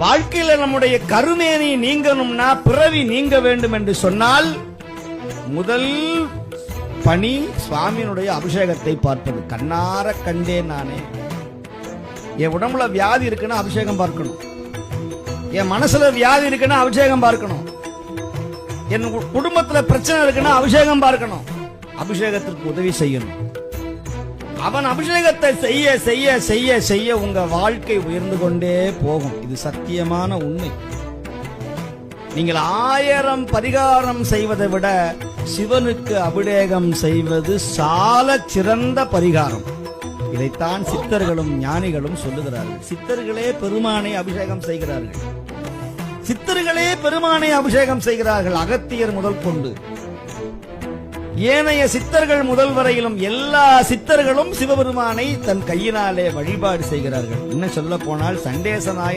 வாழ்க்கையில நம்முடைய கருமேனி நீங்கணும்னா பிறவி நீங்க வேண்டும் என்று சொன்னால் முதல் பணி சுவாமியினுடைய அபிஷேகத்தை பார்ப்பது. கண்ணார கண்டேன் நானே. என் உடம்புல வியாதி இருக்குன்னா அபிஷேகம் பார்க்கணும். என் மனசுல வியாதி இருக்குன்னா அபிஷேகம் பார்க்கணும். என் குடும்பத்துல பிரச்சனை இருக்குன்னா அபிஷேகம் பார்க்கணும். அபிஷேகத்திற்கு உதவி செய்யணும். அவன் அபிஷேகத்தை செய்ய செய்ய செய்ய செய்ய உங்க வாழ்க்கை உயர்ந்து கொண்டே போகும். இது சத்தியமான உண்மை. நீங்கள் ஆயிரம் பரிகாரம் செய்வதை விட சிவனுக்கு அபிடேகம் செய்வது சால சிறந்த பரிகாரம். இதைத்தான் சித்தர்களும் ஞானிகளும் சொல்லுகிறார்கள். சித்தர்களே பெருமானை அபிஷேகம் செய்கிறார்கள். சித்தர்களே பெருமானை அபிஷேகம் செய்கிறார்கள் அகத்தியர் முதல் கொண்டு. ஏனைய சித்தர்கள் முதல் வரையிலும் எல்லா சித்தர்களும் சிவபெருமானை தன் கையினாலே வழிபாடு செய்கிறார்கள். இன்னும் சொல்ல போனால் சண்டேசனாய